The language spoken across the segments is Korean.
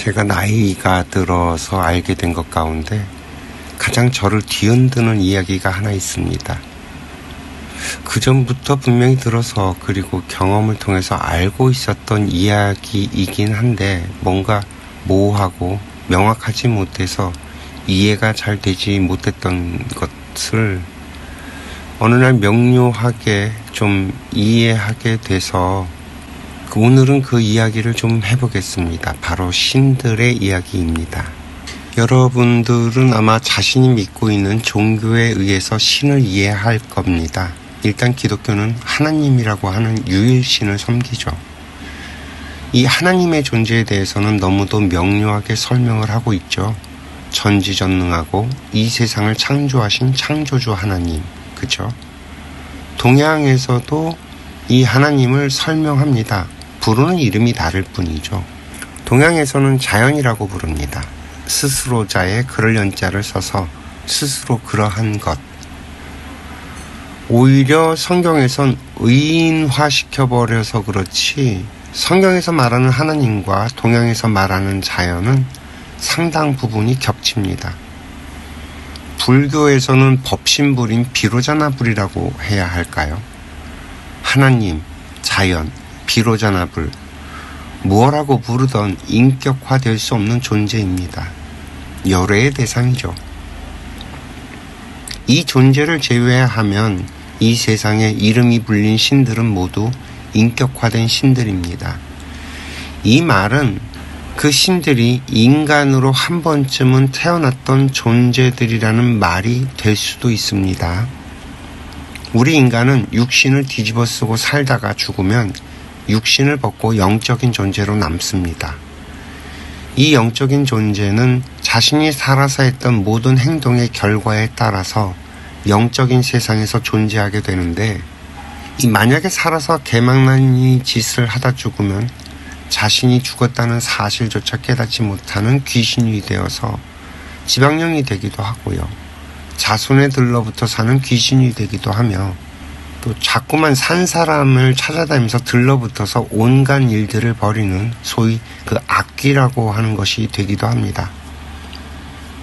제가 나이가 들어서 알게 된 것 가운데 가장 저를 뒤흔드는 이야기가 하나 있습니다. 그 전부터 분명히 들어서 그리고 경험을 통해서 알고 있었던 이야기이긴 한데 뭔가 모호하고 명확하지 못해서 이해가 잘 되지 못했던 것을 어느 날 명료하게 좀 이해하게 돼서 오늘은 그 이야기를 좀 해보겠습니다. 바로 신들의 이야기입니다. 여러분들은 아마 자신이 믿고 있는 종교에 의해서 신을 이해할 겁니다. 일단 기독교는 하나님이라고 하는 유일신을 섬기죠. 이 하나님의 존재에 대해서는 너무도 명료하게 설명을 하고 있죠. 전지전능하고 이 세상을 창조하신 창조주 하나님. 그죠? 동양에서도 이 하나님을 설명합니다. 부르는 이름이 다를 뿐이죠. 동양에서는 자연이라고 부릅니다. 스스로자의 그럴 연자를 써서 스스로 그러한 것. 오히려 성경에선 의인화시켜 버려서 그렇지 성경에서 말하는 하나님과 동양에서 말하는 자연은 상당 부분이 겹칩니다. 불교에서는 법신불인 비로자나불이라고 해야 할까요? 하나님, 자연, 비로자나불, 무엇라고 부르던 인격화될 수 없는 존재입니다. 열애의 대상이죠. 이 존재를 제외하면 이 세상에 이름이 불린 신들은 모두 인격화된 신들입니다. 이 말은 그 신들이 인간으로 한 번쯤은 태어났던 존재들이라는 말이 될 수도 있습니다. 우리 인간은 육신을 뒤집어 쓰고 살다가 죽으면 육신을 벗고 영적인 존재로 남습니다. 이 영적인 존재는 자신이 살아서 했던 모든 행동의 결과에 따라서 영적인 세상에서 존재하게 되는데 이 만약에 살아서 개망난 짓을 하다 죽으면 자신이 죽었다는 사실조차 깨닫지 못하는 귀신이 되어서 지방령이 되기도 하고요. 자손에 들러붙어 사는 귀신이 되기도 하며 또 자꾸만 산 사람을 찾아다니면서 들러붙어서 온갖 일들을 벌이는 소위 그 악기라고 하는 것이 되기도 합니다.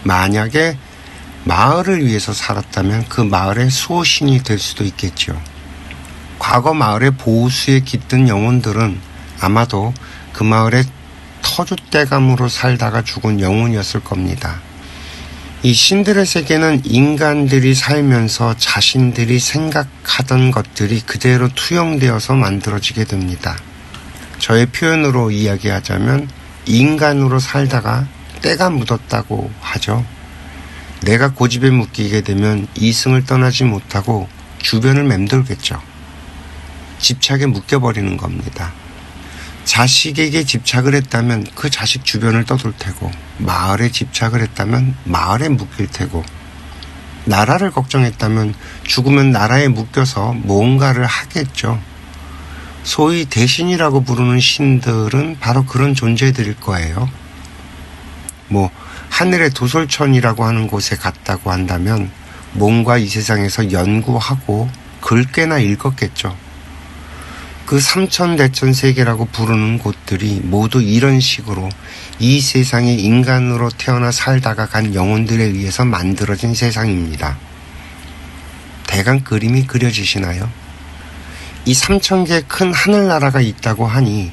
만약에 마을을 위해서 살았다면 그 마을의 수호신이 될 수도 있겠죠. 과거 마을의 보수에 깃든 영혼들은 아마도 그 마을의 터줏대감으로 살다가 죽은 영혼이었을 겁니다. 이 신들의 세계는 인간들이 살면서 자신들이 생각하던 것들이 그대로 투영되어서 만들어지게 됩니다. 저의 표현으로 이야기하자면 인간으로 살다가 때가 묻었다고 하죠. 내가 고집에 묶이게 되면 이승을 떠나지 못하고 주변을 맴돌겠죠. 집착에 묶여버리는 겁니다. 자식에게 집착을 했다면 그 자식 주변을 떠돌 테고, 마을에 집착을 했다면 마을에 묶일 테고, 나라를 걱정했다면 죽으면 나라에 묶여서 뭔가를 하겠죠. 소위 대신이라고 부르는 신들은 바로 그런 존재들일 거예요. 뭐, 하늘의 도솔천이라고 하는 곳에 갔다고 한다면 뭔가 이 세상에서 연구하고 글깨나 읽었겠죠. 그 삼천 대천 세계라고 부르는 곳들이 모두 이런 식으로 이 세상에 인간으로 태어나 살다가 간 영혼들에 의해서 만들어진 세상입니다. 대강 그림이 그려지시나요? 이 삼천 개 큰 하늘나라가 있다고 하니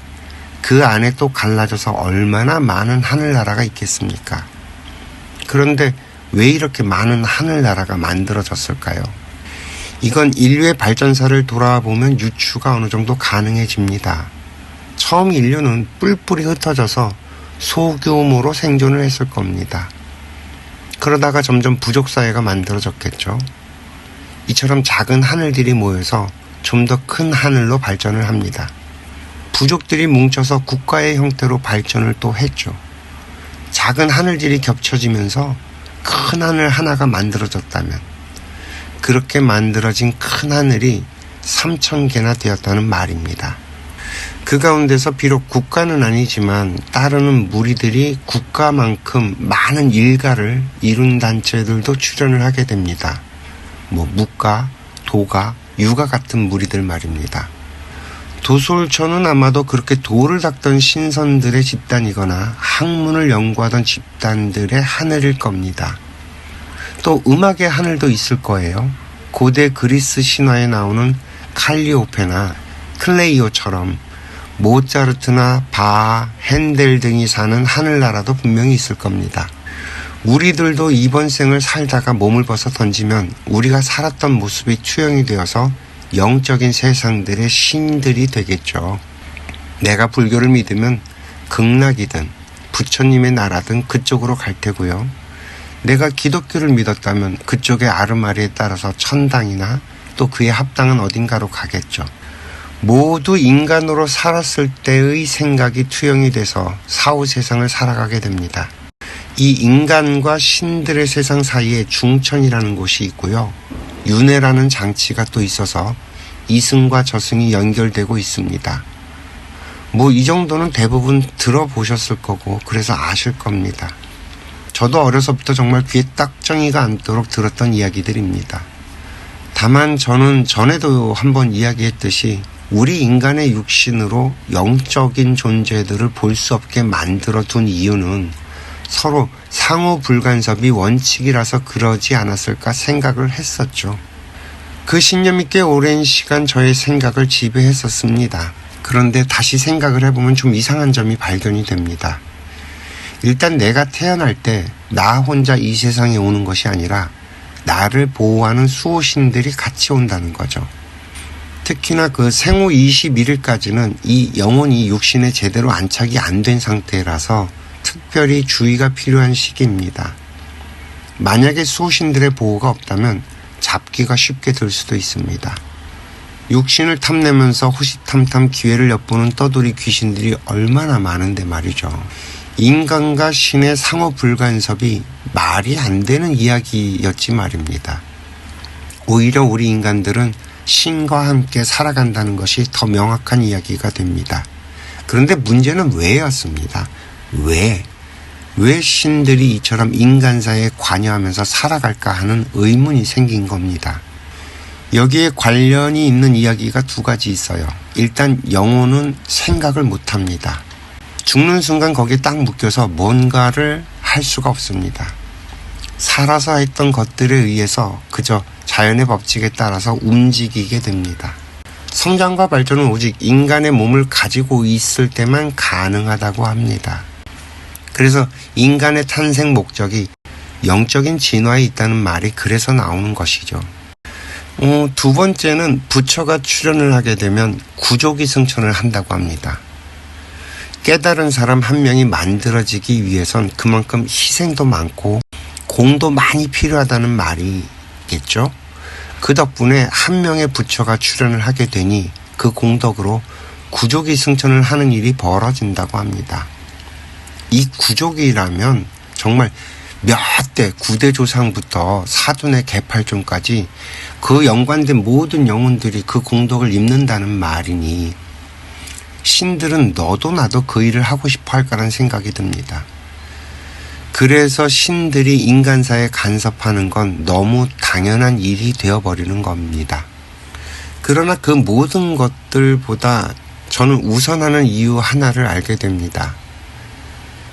그 안에 또 갈라져서 얼마나 많은 하늘나라가 있겠습니까? 그런데 왜 이렇게 많은 하늘나라가 만들어졌을까요? 이건 인류의 발전사를 돌아보면 유추가 어느 정도 가능해집니다. 처음 인류는 뿔뿔이 흩어져서 소규모로 생존을 했을 겁니다. 그러다가 점점 부족사회가 만들어졌겠죠. 이처럼 작은 하늘들이 모여서 좀 더 큰 하늘로 발전을 합니다. 부족들이 뭉쳐서 국가의 형태로 발전을 또 했죠. 작은 하늘들이 겹쳐지면서 큰 하늘 하나가 만들어졌다면 그렇게 만들어진 큰 하늘이 3천 개나 되었다는 말입니다. 그 가운데서 비록 국가는 아니지만 따르는 무리들이 국가만큼 많은 일가를 이룬 단체들도 출연을 하게 됩니다. 뭐 묵가, 도가, 유가 같은 무리들 말입니다. 도솔초는 아마도 그렇게 돌을 닦던 신선들의 집단이거나 학문을 연구하던 집단들의 하늘일 겁니다. 또 음악의 하늘도 있을 거예요. 고대 그리스 신화에 나오는 칼리오페나 클레이오처럼 모차르트나 바, 핸델 등이 사는 하늘나라도 분명히 있을 겁니다. 우리들도 이번 생을 살다가 몸을 벗어 던지면 우리가 살았던 모습이 투영이 되어서 영적인 세상들의 신들이 되겠죠. 내가 불교를 믿으면 극락이든 부처님의 나라든 그쪽으로 갈 테고요. 내가 기독교를 믿었다면 그쪽의 아르마리에 따라서 천당이나 또 그에 합당한 어딘가로 가겠죠. 모두 인간으로 살았을 때의 생각이 투영이 돼서 사후 세상을 살아가게 됩니다. 이 인간과 신들의 세상 사이에 중천이라는 곳이 있고요. 윤회라는 장치가 또 있어서 이승과 저승이 연결되고 있습니다. 뭐 이 정도는 대부분 들어보셨을 거고 그래서 아실 겁니다. 저도 어려서부터 정말 귀에 딱정이가 않도록 들었던 이야기들입니다. 다만 저는 전에도 한번 이야기했듯이 우리 인간의 육신으로 영적인 존재들을 볼 수 없게 만들어 둔 이유는 서로 상호 불간섭이 원칙이라서 그러지 않았을까 생각을 했었죠. 그 신념이 꽤 오랜 시간 저의 생각을 지배했었습니다. 그런데 다시 생각을 해보면 좀 이상한 점이 발견이 됩니다. 일단 내가 태어날 때 나 혼자 이 세상에 오는 것이 아니라 나를 보호하는 수호신들이 같이 온다는 거죠. 특히나 그 생후 21일까지는 이 영혼이 육신에 제대로 안착이 안 된 상태라서 특별히 주의가 필요한 시기입니다. 만약에 수호신들의 보호가 없다면 잡기가 쉽게 될 수도 있습니다. 육신을 탐내면서 호시탐탐 기회를 엿보는 떠돌이 귀신들이 얼마나 많은데 말이죠. 인간과 신의 상호 불간섭이 말이 안 되는 이야기였지 말입니다. 오히려 우리 인간들은 신과 함께 살아간다는 것이 더 명확한 이야기가 됩니다. 그런데 문제는 왜였습니다. 왜? 왜 신들이 이처럼 인간사에 관여하면서 살아갈까 하는 의문이 생긴 겁니다. 여기에 관련이 있는 이야기가 두 가지 있어요. 일단 영혼은 생각을 못 합니다. 죽는 순간 거기에 딱 묶여서 뭔가를 할 수가 없습니다. 살아서 했던 것들에 의해서 그저 자연의 법칙에 따라서 움직이게 됩니다. 성장과 발전은 오직 인간의 몸을 가지고 있을 때만 가능하다고 합니다. 그래서 인간의 탄생 목적이 영적인 진화에 있다는 말이 그래서 나오는 것이죠. 어, 두 번째는 부처가 출연을 하게 되면 구조기 승천을 한다고 합니다. 깨달은 사람 한 명이 만들어지기 위해선 그만큼 희생도 많고 공도 많이 필요하다는 말이겠죠. 그 덕분에 한 명의 부처가 출연을 하게 되니 그 공덕으로 구조기 승천을 하는 일이 벌어진다고 합니다. 이 구족이라면 정말 몇 대 구대 조상부터 사돈의 개팔종까지 그 연관된 모든 영혼들이 그 공덕을 입는다는 말이니 신들은 너도 나도 그 일을 하고 싶어 할까라는 생각이 듭니다. 그래서 신들이 인간사에 간섭하는 건 너무 당연한 일이 되어버리는 겁니다. 그러나 그 모든 것들보다 저는 우선하는 이유 하나를 알게 됩니다.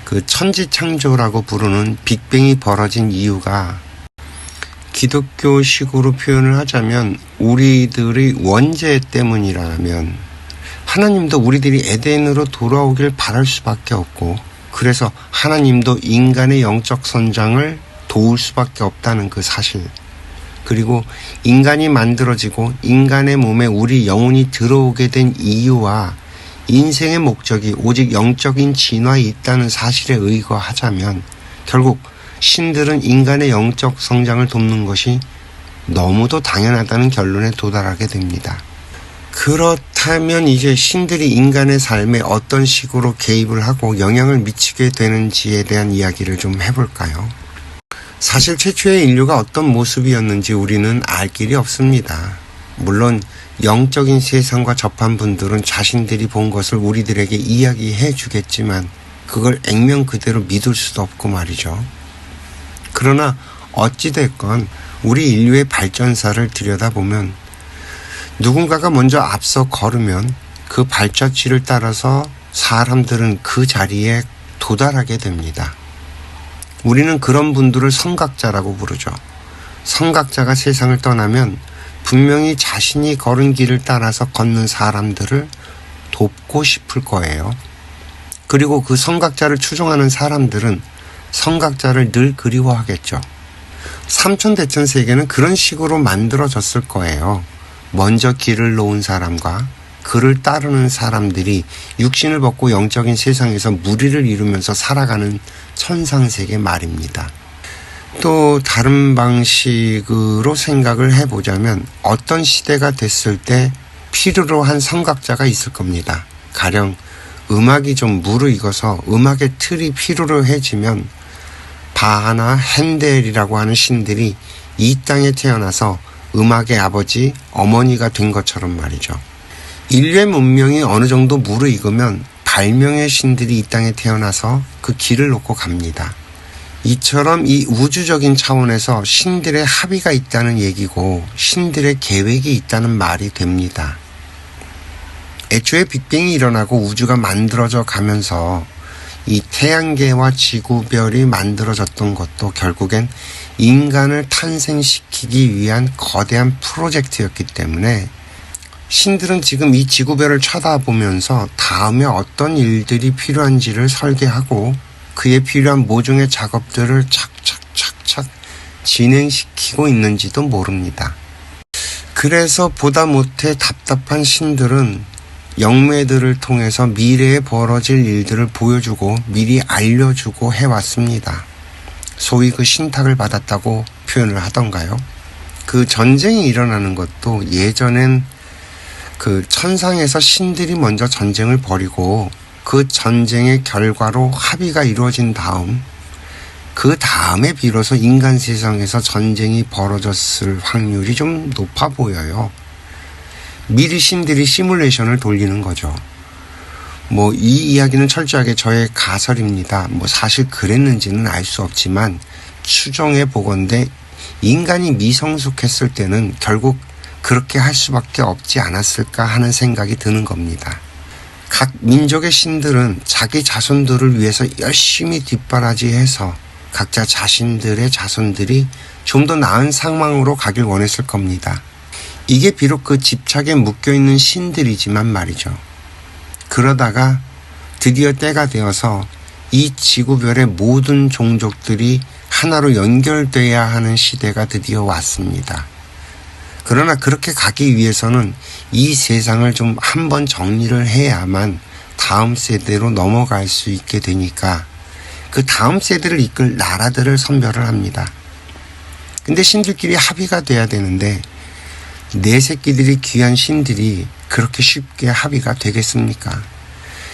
그 천지창조라고 부르는 빅뱅이 벌어진 이유가 기독교식으로 표현을 하자면 우리들의 원죄 때문이라면 하나님도 우리들이 에덴으로 돌아오길 바랄 수밖에 없고 그래서 하나님도 인간의 영적 선장을 도울 수밖에 없다는 그 사실 그리고 인간이 만들어지고 인간의 몸에 우리 영혼이 들어오게 된 이유와 인생의 목적이 오직 영적인 진화에 있다는 사실에 의거하자면 결국 신들은 인간의 영적 성장을 돕는 것이 너무도 당연하다는 결론에 도달하게 됩니다. 그렇다면 이제 신들이 인간의 삶에 어떤 식으로 개입을 하고 영향을 미치게 되는지에 대한 이야기를 좀 해볼까요? 사실 최초의 인류가 어떤 모습이었는지 우리는 알 길이 없습니다. 물론 영적인 세상과 접한 분들은 자신들이 본 것을 우리들에게 이야기해 주겠지만 그걸 액면 그대로 믿을 수도 없고 말이죠. 그러나 어찌됐건 우리 인류의 발전사를 들여다보면 누군가가 먼저 앞서 걸으면 그 발자취를 따라서 사람들은 그 자리에 도달하게 됩니다. 우리는 그런 분들을 성각자라고 부르죠. 성각자가 세상을 떠나면 분명히 자신이 걸은 길을 따라서 걷는 사람들을 돕고 싶을 거예요. 그리고 그 성각자를 추종하는 사람들은 성각자를 늘 그리워하겠죠. 삼천대천 세계는 그런 식으로 만들어졌을 거예요. 먼저 길을 놓은 사람과 그를 따르는 사람들이 육신을 벗고 영적인 세상에서 무리를 이루면서 살아가는 천상세계 말입니다. 또 다른 방식으로 생각을 해보자면 어떤 시대가 됐을 때 필요로 한 성각자가 있을 겁니다. 가령 음악이 좀 무르익어서 음악의 틀이 필요로 해지면 바하나 핸델이라고 하는 신들이 이 땅에 태어나서 음악의 아버지, 어머니가 된 것처럼 말이죠. 인류의 문명이 어느 정도 무르익으면 발명의 신들이 이 땅에 태어나서 그 길을 놓고 갑니다. 이처럼 이 우주적인 차원에서 신들의 합의가 있다는 얘기고 신들의 계획이 있다는 말이 됩니다. 애초에 빅뱅이 일어나고 우주가 만들어져 가면서 이 태양계와 지구별이 만들어졌던 것도 결국엔 인간을 탄생시키기 위한 거대한 프로젝트였기 때문에 신들은 지금 이 지구별을 쳐다보면서 다음에 어떤 일들이 필요한지를 설계하고 그에 필요한 모종의 작업들을 착착착착 진행시키고 있는지도 모릅니다. 그래서 보다 못해 답답한 신들은 영매들을 통해서 미래에 벌어질 일들을 보여주고 미리 알려주고 해왔습니다. 소위 그 신탁을 받았다고 표현을 하던가요? 그 전쟁이 일어나는 것도 예전엔 그 천상에서 신들이 먼저 전쟁을 벌이고 그 전쟁의 결과로 합의가 이루어진 다음 그 다음에 비로소 인간 세상에서 전쟁이 벌어졌을 확률이 좀 높아 보여요. 미리 신들이 시뮬레이션을 돌리는 거죠. 뭐 이 이야기는 철저하게 저의 가설입니다. 뭐 사실 그랬는지는 알 수 없지만 추정해 보건대 인간이 미성숙했을 때는 결국 그렇게 할 수밖에 없지 않았을까 하는 생각이 드는 겁니다. 각 민족의 신들은 자기 자손들을 위해서 열심히 뒷바라지해서 각자 자신들의 자손들이 좀 더 나은 상황으로 가길 원했을 겁니다. 이게 비록 그 집착에 묶여 있는 신들이지만 말이죠. 그러다가 드디어 때가 되어서 이 지구별의 모든 종족들이 하나로 연결돼야 하는 시대가 드디어 왔습니다. 그러나 그렇게 가기 위해서는 이 세상을 좀 한번 정리를 해야만 다음 세대로 넘어갈 수 있게 되니까 그 다음 세대를 이끌 나라들을 선별을 합니다. 근데 신들끼리 합의가 돼야 되는데 내 새끼들이 귀한 신들이 그렇게 쉽게 합의가 되겠습니까?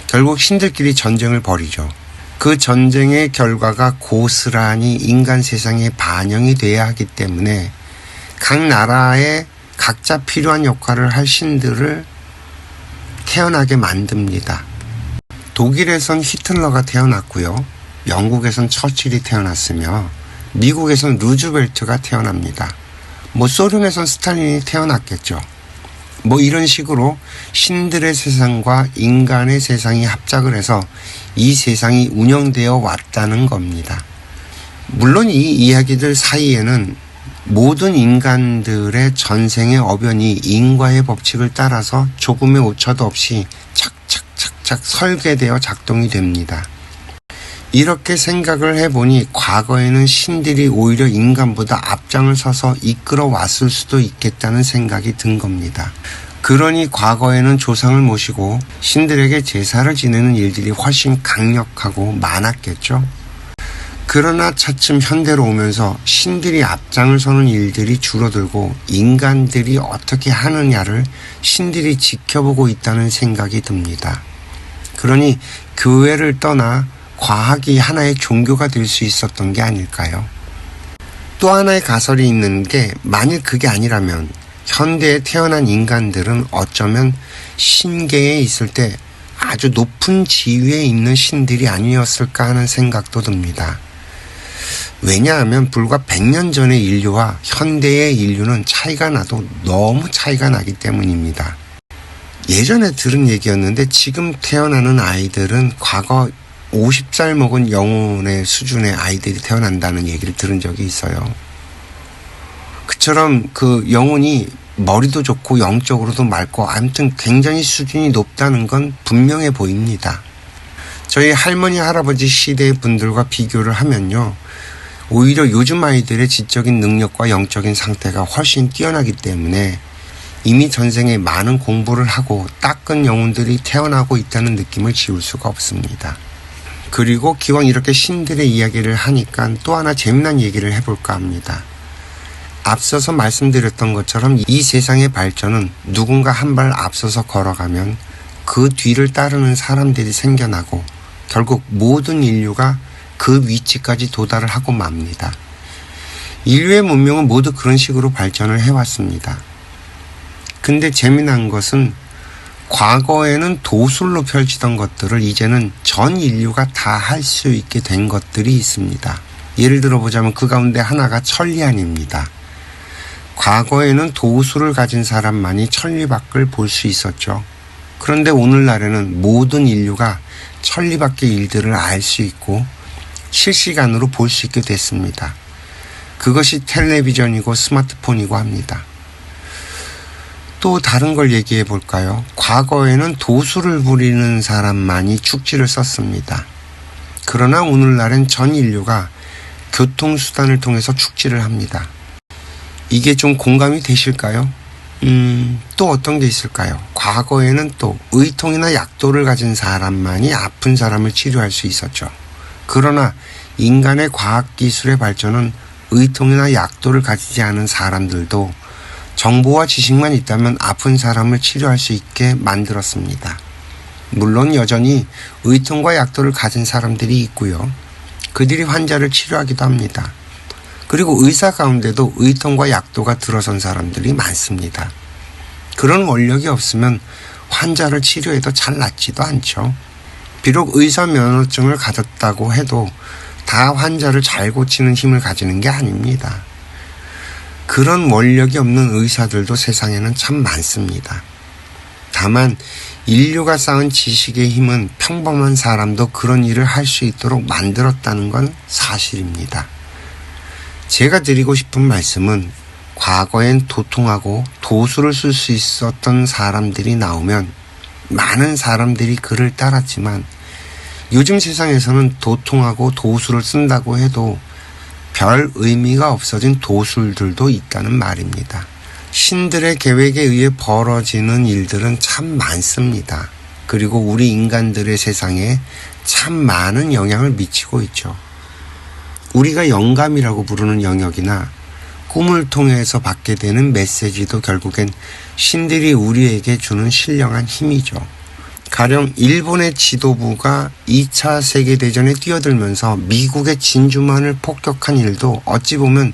결국 신들끼리 전쟁을 벌이죠. 그 전쟁의 결과가 고스란히 인간 세상에 반영이 돼야 하기 때문에 각 나라에 각자 필요한 역할을 할 신들을 태어나게 만듭니다. 독일에선 히틀러가 태어났고요. 영국에선 처칠이 태어났으며 미국에선 루즈벨트가 태어납니다. 뭐 소련에선 스탈린이 태어났겠죠. 뭐 이런 식으로 신들의 세상과 인간의 세상이 합작을 해서 이 세상이 운영되어 왔다는 겁니다. 물론 이 이야기들 사이에는 모든 인간들의 전생의 어변이 인과의 법칙을 따라서 조금의 오차도 없이 착착착착 설계되어 작동이 됩니다. 이렇게 생각을 해보니 과거에는 신들이 오히려 인간보다 앞장을 서서 이끌어 왔을 수도 있겠다는 생각이 든 겁니다. 그러니 과거에는 조상을 모시고 신들에게 제사를 지내는 일들이 훨씬 강력하고 많았겠죠. 그러나 차츰 현대로 오면서 신들이 앞장을 서는 일들이 줄어들고 인간들이 어떻게 하느냐를 신들이 지켜보고 있다는 생각이 듭니다. 그러니 교회를 떠나 과학이 하나의 종교가 될 수 있었던 게 아닐까요? 또 하나의 가설이 있는 게 만일 그게 아니라면 현대에 태어난 인간들은 어쩌면 신계에 있을 때 아주 높은 지위에 있는 신들이 아니었을까 하는 생각도 듭니다. 왜냐하면 불과 100년 전의 인류와 현대의 인류는 차이가 나도 너무 차이가 나기 때문입니다. 예전에 들은 얘기였는데 지금 태어나는 아이들은 과거 50살 먹은 영혼의 수준의 아이들이 태어난다는 얘기를 들은 적이 있어요. 그처럼 그 영혼이 머리도 좋고 영적으로도 맑고 아무튼 굉장히 수준이 높다는 건 분명해 보입니다. 저희 할머니 할아버지 시대 분들과 비교를 하면요. 오히려 요즘 아이들의 지적인 능력과 영적인 상태가 훨씬 뛰어나기 때문에 이미 전생에 많은 공부를 하고 닦은 영혼들이 태어나고 있다는 느낌을 지울 수가 없습니다. 그리고 기왕 이렇게 신들의 이야기를 하니까 또 하나 재미난 얘기를 해볼까 합니다. 앞서서 말씀드렸던 것처럼 이 세상의 발전은 누군가 한 발 앞서서 걸어가면 그 뒤를 따르는 사람들이 생겨나고 결국 모든 인류가 그 위치까지 도달을 하고 맙니다. 인류의 문명은 모두 그런 식으로 발전을 해왔습니다. 근데 재미난 것은 과거에는 도술로 펼치던 것들을 이제는 전 인류가 다 할 수 있게 된 것들이 있습니다. 예를 들어 보자면 그 가운데 하나가 천리안입니다. 과거에는 도술을 가진 사람만이 천리 밖을 볼 수 있었죠. 그런데 오늘날에는 모든 인류가 천리 밖의 일들을 알 수 있고 실시간으로 볼 수 있게 됐습니다. 그것이 텔레비전이고 스마트폰이고 합니다. 또 다른 걸 얘기해 볼까요? 과거에는 도수를 부리는 사람만이 축지를 썼습니다. 그러나 오늘날엔 전 인류가 교통수단을 통해서 축지를 합니다. 이게 좀 공감이 되실까요? 음, 또 어떤 게 있을까요? 과거에는 또 의통이나 약도를 가진 사람만이 아픈 사람을 치료할 수 있었죠. 그러나 인간의 과학기술의 발전은 의통이나 약도를 가지지 않은 사람들도 정보와 지식만 있다면 아픈 사람을 치료할 수 있게 만들었습니다. 물론 여전히 의통과 약도를 가진 사람들이 있고요. 그들이 환자를 치료하기도 합니다. 그리고 의사 가운데도 의통과 약도가 들어선 사람들이 많습니다. 그런 원력이 없으면 환자를 치료해도 잘 낫지도 않죠. 비록 의사 면허증을 가졌다고 해도 다 환자를 잘 고치는 힘을 가지는 게 아닙니다. 그런 원력이 없는 의사들도 세상에는 참 많습니다. 다만 인류가 쌓은 지식의 힘은 평범한 사람도 그런 일을 할 수 있도록 만들었다는 건 사실입니다. 제가 드리고 싶은 말씀은 과거엔 도통하고 도수를 쓸 수 있었던 사람들이 나오면 많은 사람들이 그를 따랐지만 요즘 세상에서는 도통하고 도수를 쓴다고 해도 별 의미가 없어진 도술들도 있다는 말입니다. 신들의 계획에 의해 벌어지는 일들은 참 많습니다. 그리고 우리 인간들의 세상에 참 많은 영향을 미치고 있죠. 우리가 영감이라고 부르는 영역이나 꿈을 통해서 받게 되는 메시지도 결국엔 신들이 우리에게 주는 신령한 힘이죠. 가령 일본의 지도부가 2차 세계대전에 뛰어들면서 미국의 진주만을 폭격한 일도 어찌 보면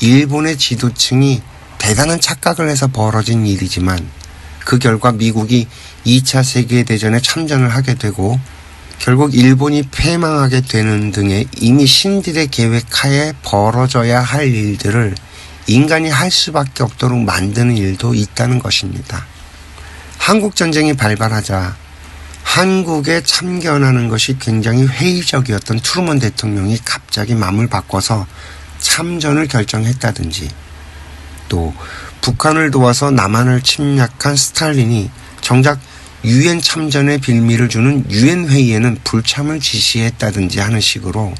일본의 지도층이 대단한 착각을 해서 벌어진 일이지만 그 결과 미국이 2차 세계대전에 참전을 하게 되고 결국 일본이 패망하게 되는 등의 이미 신들의 계획하에 벌어져야 할 일들을 인간이 할 수밖에 없도록 만드는 일도 있다는 것입니다. 한국전쟁이 발발하자 한국에 참견하는 것이 굉장히 회의적이었던 트루먼 대통령이 갑자기 마음을 바꿔서 참전을 결정했다든지 또 북한을 도와서 남한을 침략한 스탈린이 정작 유엔 참전의 빌미를 주는 유엔 회의에는 불참을 지시했다든지 하는 식으로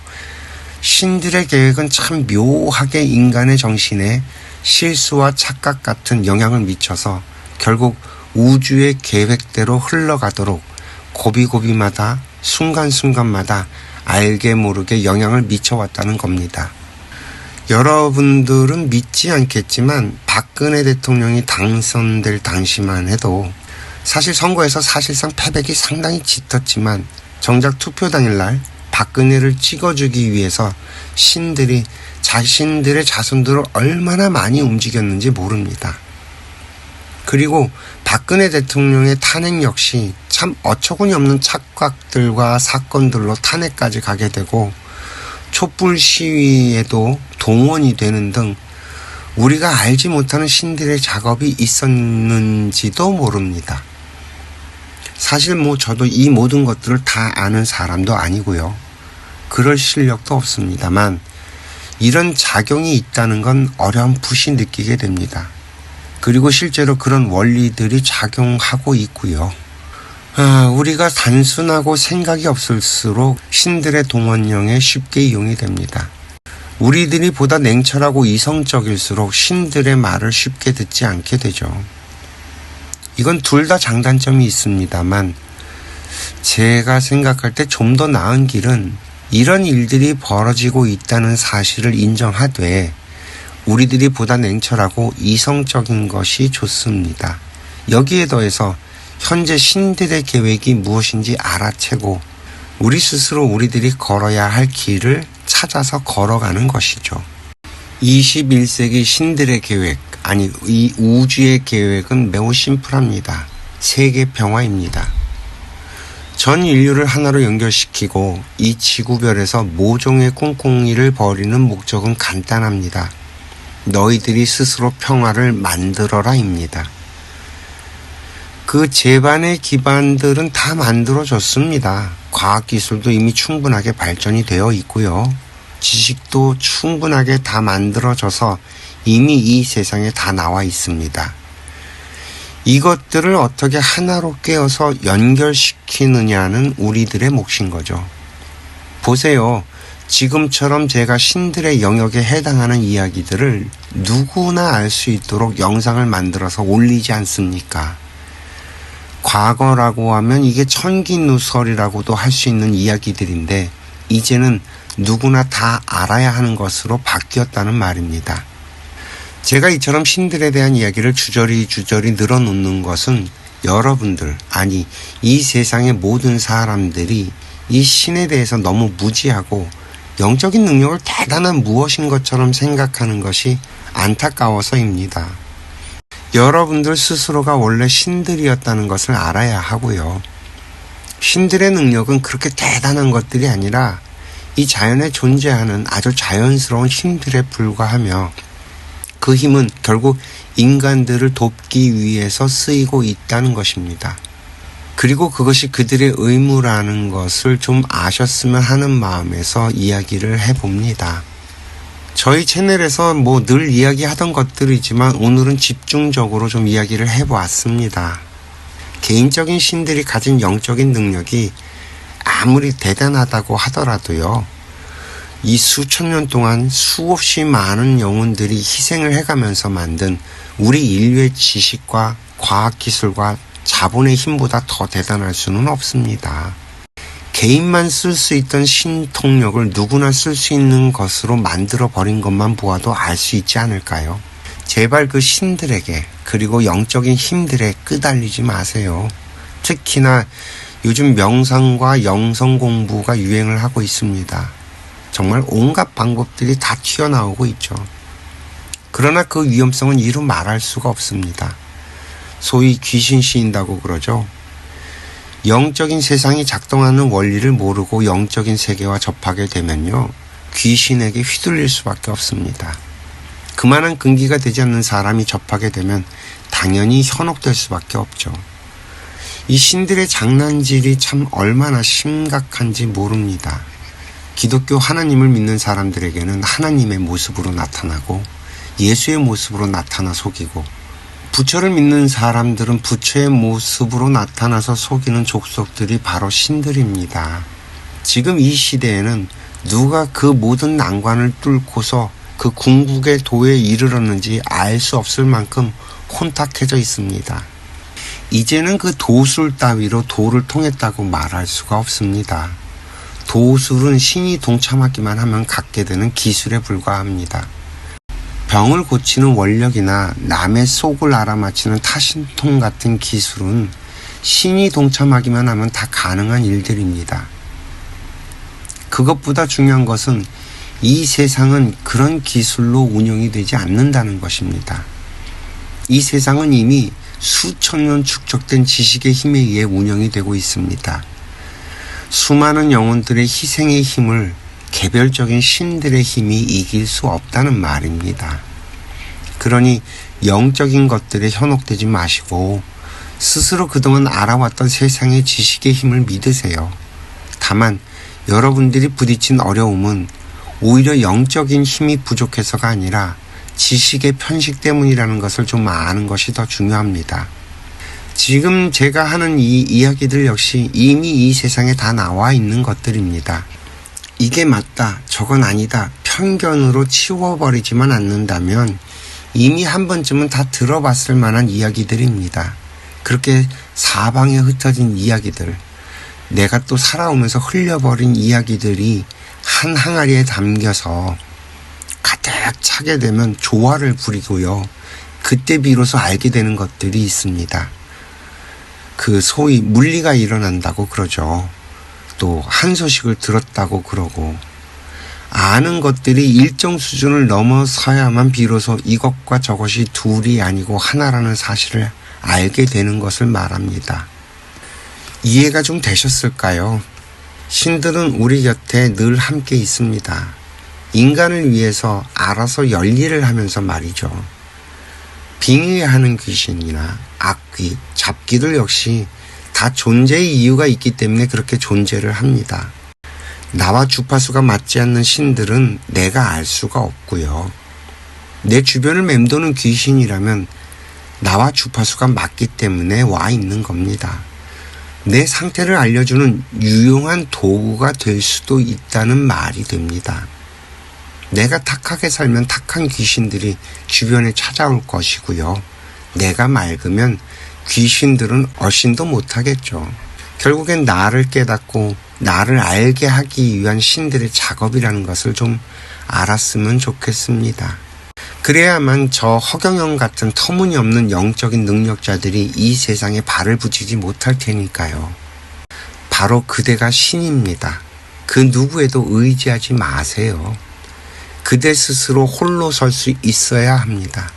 신들의 계획은 참 묘하게 인간의 정신에 실수와 착각 같은 영향을 미쳐서 결국 우주의 계획대로 흘러가도록 고비고비마다 순간순간마다 알게 모르게 영향을 미쳐왔다는 겁니다. 여러분들은 믿지 않겠지만 박근혜 대통령이 당선될 당시만 해도 사실 선거에서 사실상 패백이 상당히 짙었지만 정작 투표 당일날 박근혜를 찍어주기 위해서 신들이 자신들의 자손들을 얼마나 많이 움직였는지 모릅니다. 그리고 박근혜 대통령의 탄핵 역시 참 어처구니 없는 착각들과 사건들로 탄핵까지 가게 되고 촛불 시위에도 동원이 되는 등 우리가 알지 못하는 신들의 작업이 있었는지도 모릅니다. 사실 뭐 저도 이 모든 것들을 다 아는 사람도 아니고요. 그럴 실력도 없습니다만 이런 작용이 있다는 건 어렴풋이 느끼게 됩니다. 그리고 실제로 그런 원리들이 작용하고 있고요. 아, 우리가 단순하고 생각이 없을수록 신들의 동원령에 쉽게 이용이 됩니다. 우리들이 보다 냉철하고 이성적일수록 신들의 말을 쉽게 듣지 않게 되죠. 이건 둘 다 장단점이 있습니다만 제가 생각할 때 좀 더 나은 길은 이런 일들이 벌어지고 있다는 사실을 인정하되 우리들이 보다 냉철하고 이성적인 것이 좋습니다. 여기에 더해서 현재 신들의 계획이 무엇인지 알아채고 우리 스스로 우리들이 걸어야 할 길을 찾아서 걸어가는 것이죠. 21세기 신들의 계획, 아니, 이 우주의 계획은 매우 심플합니다. 세계 평화입니다. 전 인류를 하나로 연결시키고 이 지구별에서 모종의 꿍꿍이를 벌이는 목적은 간단합니다. 너희들이 스스로 평화를 만들어라입니다. 그 제반의 기반들은 다 만들어졌습니다. 과학기술도 이미 충분하게 발전이 되어 있고요. 지식도 충분하게 다 만들어져서 이미 이 세상에 다 나와 있습니다. 이것들을 어떻게 하나로 깨어서 연결시키느냐는 우리들의 몫인 거죠. 보세요. 지금처럼 제가 신들의 영역에 해당하는 이야기들을 누구나 알 수 있도록 영상을 만들어서 올리지 않습니까? 과거라고 하면 이게 천기누설이라고도 할 수 있는 이야기들인데 이제는 누구나 다 알아야 하는 것으로 바뀌었다는 말입니다. 제가 이처럼 신들에 대한 이야기를 주저리 주저리 늘어놓는 것은 여러분들, 아니, 이 세상의 모든 사람들이 이 신에 대해서 너무 무지하고 영적인 능력을 대단한 무엇인 것처럼 생각하는 것이 안타까워서입니다. 여러분들 스스로가 원래 신들이었다는 것을 알아야 하고요. 신들의 능력은 그렇게 대단한 것들이 아니라 이 자연에 존재하는 아주 자연스러운 힘들에 불과하며 그 힘은 결국 인간들을 돕기 위해서 쓰이고 있다는 것입니다. 그리고 그것이 그들의 의무라는 것을 좀 아셨으면 하는 마음에서 이야기를 해봅니다. 저희 채널에서 뭐 늘 이야기하던 것들이지만 오늘은 집중적으로 좀 이야기를 해보았습니다. 개인적인 신들이 가진 영적인 능력이 아무리 대단하다고 하더라도요. 이 수천 년 동안 수없이 많은 영혼들이 희생을 해가면서 만든 우리 인류의 지식과 과학기술과 자본의 힘보다 더 대단할 수는 없습니다. 개인만 쓸 수 있던 신통력을 누구나 쓸 수 있는 것으로 만들어 버린 것만 보아도 알 수 있지 않을까요? 제발 그 신들에게 그리고 영적인 힘들에 끄달리지 마세요. 특히나 요즘 명상과 영성 공부가 유행을 하고 있습니다. 정말 온갖 방법들이 다 튀어나오고 있죠. 그러나 그 위험성은 이루 말할 수가 없습니다. 소위 귀신 씌인다고 그러죠. 영적인 세상이 작동하는 원리를 모르고 영적인 세계와 접하게 되면요. 귀신에게 휘둘릴 수밖에 없습니다. 그만한 근기가 되지 않는 사람이 접하게 되면 당연히 현혹될 수밖에 없죠. 이 신들의 장난질이 참 얼마나 심각한지 모릅니다. 기독교 하나님을 믿는 사람들에게는 하나님의 모습으로 나타나고 예수의 모습으로 나타나 속이고 부처를 믿는 사람들은 부처의 모습으로 나타나서 속이는 족속들이 바로 신들입니다. 지금 이 시대에는 누가 그 모든 난관을 뚫고서 그 궁극의 도에 이르렀는지 알 수 없을 만큼 혼탁해져 있습니다. 이제는 그 도술 따위로 도를 통했다고 말할 수가 없습니다. 도술은 신이 동참하기만 하면 갖게 되는 기술에 불과합니다. 병을 고치는 원력이나 남의 속을 알아맞히는 타신통 같은 기술은 신이 동참하기만 하면 다 가능한 일들입니다. 그것보다 중요한 것은 이 세상은 그런 기술로 운영이 되지 않는다는 것입니다. 이 세상은 이미 수천 년 축적된 지식의 힘에 의해 운영이 되고 있습니다. 수많은 영혼들의 희생의 힘을 개별적인 신들의 힘이 이길 수 없다는 말입니다. 그러니 영적인 것들에 현혹되지 마시고 스스로 그동안 알아왔던 세상의 지식의 힘을 믿으세요. 다만 여러분들이 부딪힌 어려움은 오히려 영적인 힘이 부족해서가 아니라 지식의 편식 때문이라는 것을 좀 아는 것이 더 중요합니다. 지금 제가 하는 이 이야기들 역시 이미 이 세상에 다 나와 있는 것들입니다. 이게 맞다, 저건 아니다, 편견으로 치워버리지만 않는다면 이미 한 번쯤은 다 들어봤을 만한 이야기들입니다. 그렇게 사방에 흩어진 이야기들, 내가 또 살아오면서 흘려버린 이야기들이 한 항아리에 담겨서 가득 차게 되면 조화를 부리고요. 그때 비로소 알게 되는 것들이 있습니다. 그 소위 물리가 일어난다고 그러죠. 또 한 소식을 들었다고 그러고 아는 것들이 일정 수준을 넘어서야만 비로소 이것과 저것이 둘이 아니고 하나라는 사실을 알게 되는 것을 말합니다. 이해가 좀 되셨을까요? 신들은 우리 곁에 늘 함께 있습니다. 인간을 위해서 알아서 열일을 하면서 말이죠. 빙의하는 귀신이나 악귀, 잡기들 역시 다 존재의 이유가 있기 때문에 그렇게 존재를 합니다. 나와 주파수가 맞지 않는 신들은 내가 알 수가 없고요. 내 주변을 맴도는 귀신이라면 나와 주파수가 맞기 때문에 와 있는 겁니다. 내 상태를 알려주는 유용한 도구가 될 수도 있다는 말이 됩니다. 내가 탁하게 살면 탁한 귀신들이 주변에 찾아올 것이고요. 내가 맑으면 귀신들은 얼씬도 못하겠죠. 결국엔 나를 깨닫고 나를 알게 하기 위한 신들의 작업이라는 것을 좀 알았으면 좋겠습니다. 그래야만 저 허경영 같은 터무니없는 영적인 능력자들이 이 세상에 발을 붙이지 못할 테니까요. 바로 그대가 신입니다. 그 누구에도 의지하지 마세요. 그대 스스로 홀로 설 수 있어야 합니다.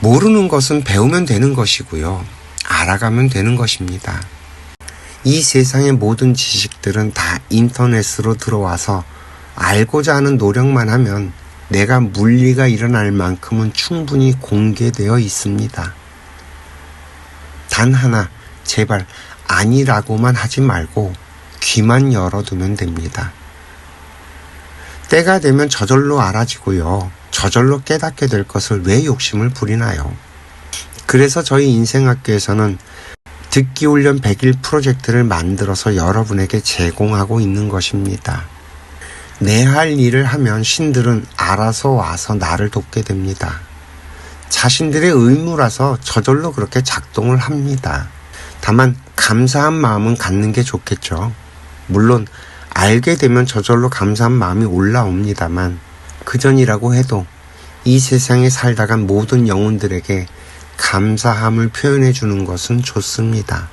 모르는 것은 배우면 되는 것이고요. 알아가면 되는 것입니다. 이 세상의 모든 지식들은 다 인터넷으로 들어와서 알고자 하는 노력만 하면 내가 물리가 일어날 만큼은 충분히 공개되어 있습니다. 단 하나, 제발 아니라고만 하지 말고 귀만 열어두면 됩니다. 때가 되면 저절로 알아지고요. 저절로 깨닫게 될 것을 왜 욕심을 부리나요? 그래서 저희 인생학교에서는 듣기 훈련 100일 프로젝트를 만들어서 여러분에게 제공하고 있는 것입니다. 내 할 일을 하면 신들은 알아서 와서 나를 돕게 됩니다. 자신들의 의무라서 저절로 그렇게 작동을 합니다. 다만 감사한 마음은 갖는 게 좋겠죠. 물론 알게 되면 저절로 감사한 마음이 올라옵니다만 그전이라고 해도 이 세상에 살다간 모든 영혼들에게 감사함을 표현해 주는 것은 좋습니다.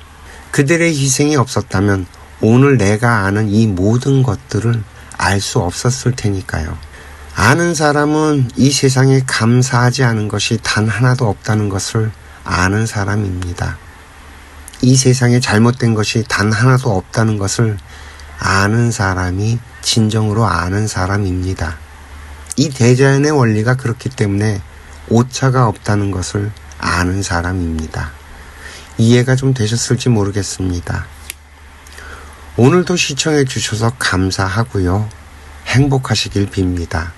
그들의 희생이 없었다면 오늘 내가 아는 이 모든 것들을 알 수 없었을 테니까요. 아는 사람은 이 세상에 감사하지 않은 것이 단 하나도 없다는 것을 아는 사람입니다. 이 세상에 잘못된 것이 단 하나도 없다는 것을 아는 사람이 진정으로 아는 사람입니다. 이 대자연의 원리가 그렇기 때문에 오차가 없다는 것을 아는 사람입니다. 이해가 좀 되셨을지 모르겠습니다. 오늘도 시청해 주셔서 감사하고요. 행복하시길 빕니다.